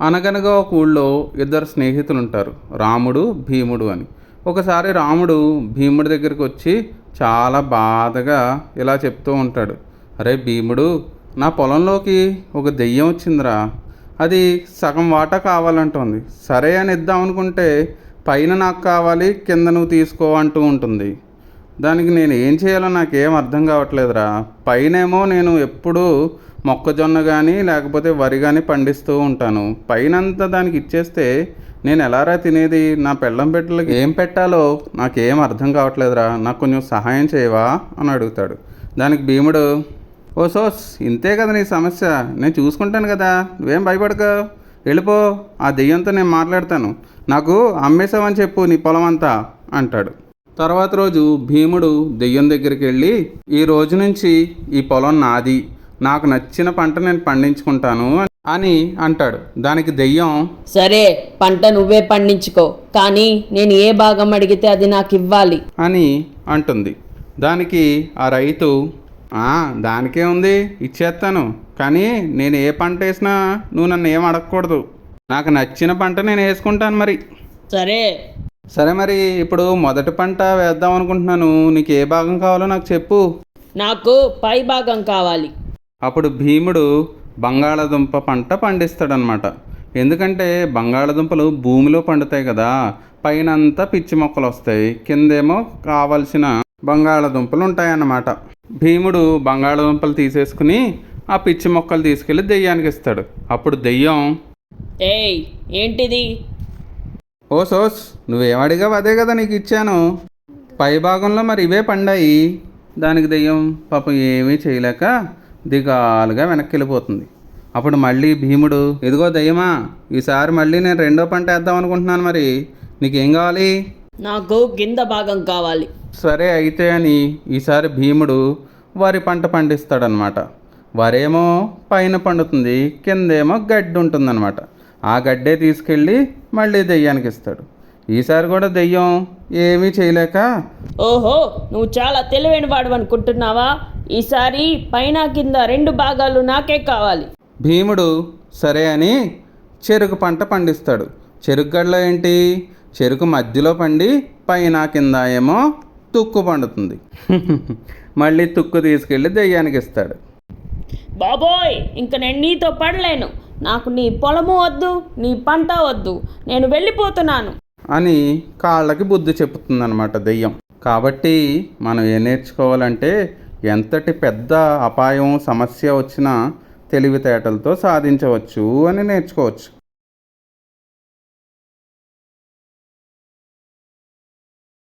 అనగనగా ఒక ఊళ్ళో ఇద్దరు స్నేహితులు ఉంటారు రాముడు భీముడు అని. ఒకసారి రాముడు భీముడి దగ్గరికి వచ్చి చాలా బాధగా ఇలా చెప్తూ ఉంటాడు. అరే భీముడు నా పొలంలోకి ఒక దెయ్యం వచ్చిందిరా. అది సగం వాటా కావాలంటుంది. సరే అని ఇద్దాం అనుకుంటే పైన నాకు కావాలి కింద నువ్వు తీసుకో అంటూ ఉంటుంది. దానికి నేను ఏం చేయాలో నాకేం అర్థం కావట్లేదురా. పైనేమో నేను ఎప్పుడూ మొక్కజొన్న కానీ లేకపోతే వరి కానీ పండిస్తూ ఉంటాను. పైనంతా దానికి ఇచ్చేస్తే నేను ఎలారా తినేది? నా పెళ్ళం పెట్టలకి ఏం పెట్టాలో నాకేం అర్థం కావట్లేదురా. నాకు కొంచెం సహాయం చేయవా? అని అడుగుతాడు. దానికి భీముడు ఓ సోస్ ఇంతే కదా నీ సమస్య. నేను చూసుకుంటాను కదా. నువ్వేం భయపడక. వెళ్ళిపో. ఆ దెయ్యంతో నేను మాట్లాడతాను. నాకు అమ్మేశావని చెప్పు నీ పొలం అంతా అంటాడు. తర్వాత రోజు భీముడు దెయ్యం దగ్గరికి వెళ్ళి ఈ రోజు నుంచి ఈ పొలం నాది. నాకు నచ్చిన పంట నేను పండించుకుంటాను అని అంటాడు. దానికి దెయ్యం సరే పంట నువ్వే పండించుకో. కానీ నేను ఏ భాగం అడిగితే అది నాకు ఇవ్వాలి అని అంటుంది. దానికి ఆ రైతు "ఆ, దానికే ఉంది ఇచ్చేస్తాను. కానీ నేను ఏ పంట వేసినా నువ్వు నన్ను ఏం అడగకూడదు. నాకు నచ్చిన పంట నేను వేసుకుంటాను మరి. సరే సరే మరి ఇప్పుడు మొదటి పంట వేద్దాం అనుకుంటున్నాను. నీకు ఏ భాగం కావాలో నాకు చెప్పు. నాకు పై భాగం కావాలి. అప్పుడు భీముడు బంగాళాదుంప పంట పండిస్తాడనమాట ఎందుకంటే బంగాళాదుంపలు భూమిలో పండుతాయి కదా పైన అంతా పిచ్చి మొక్కలు వస్తాయి. కిందేమో కావలసిన బంగాళాదుంపలు ఉంటాయన్నమాట భీముడు బంగాళాదుంపలు తీసేసుకుని ఆ పిచ్చి మొక్కలు తీసుకెళ్ళి దెయ్యానికి ఇస్తాడు. అప్పుడు దెయ్యం ఏయ్ ఏంటిది? ఓ సోస్ నువ్వేమడిగావు అదే కదా నీకు ఇచ్చాను. పై భాగంలో మరి ఇవే పండాయి. దానికి దెయ్యం పాపం ఏమీ చేయలేక దిగాలుగా వెనక్కి వెళ్ళిపోతుంది అప్పుడు మళ్ళీ భీముడు ఇదిగో దయ్యమా ఈసారి మళ్ళీ నేను రెండో పంట వేద్దాం అనుకుంటున్నాను మరి. నీకేం కావాలి? నాకు కింద భాగం కావాలి. సరే అయితే అని ఈసారి భీముడు వరి పంట పండిస్తాడనమాట వరేమో పైన పండుతుంది కిందేమో గడ్డి ఉంటుందన్నమాట ఆ గడ్డే తీసుకెళ్ళి మళ్ళీ దెయ్యానికి ఇస్తాడు. ఈసారి కూడా దెయ్యం ఏమీ చేయలేక ఓహో నువ్వు చాలా తెలివైన వాడు అనుకుంటున్నావా? ఈసారి పైన కింద రెండు భాగాలు నాకే కావాలి. భీముడు సరే అని చెరుకు పంట పండిస్తాడు. చెరుకు గడ్డలో ఏంటి? చెరుకు మధ్యలో పండి పైన కింద ఏమో తుక్కు పండుతుంది. మళ్ళీ తుక్కు తీసుకెళ్ళి దెయ్యానికి ఇస్తాడు. బాబోయ్ ఇంక నేను నీతో పడలేను. నాకు నీ పొలము వద్దు నీ పంట వద్దు నేను వెళ్ళిపోతున్నాను. అని కాళ్ళకి బుద్ధి చెప్తుందనమాట దెయ్యం. కాబట్టి మనం ఏం నేర్చుకోవాలంటే ఎంతటి పెద్ద అపాయం సమస్య వచ్చినా తెలివితేటలతో సాధించవచ్చు అని నేర్చుకోవచ్చు.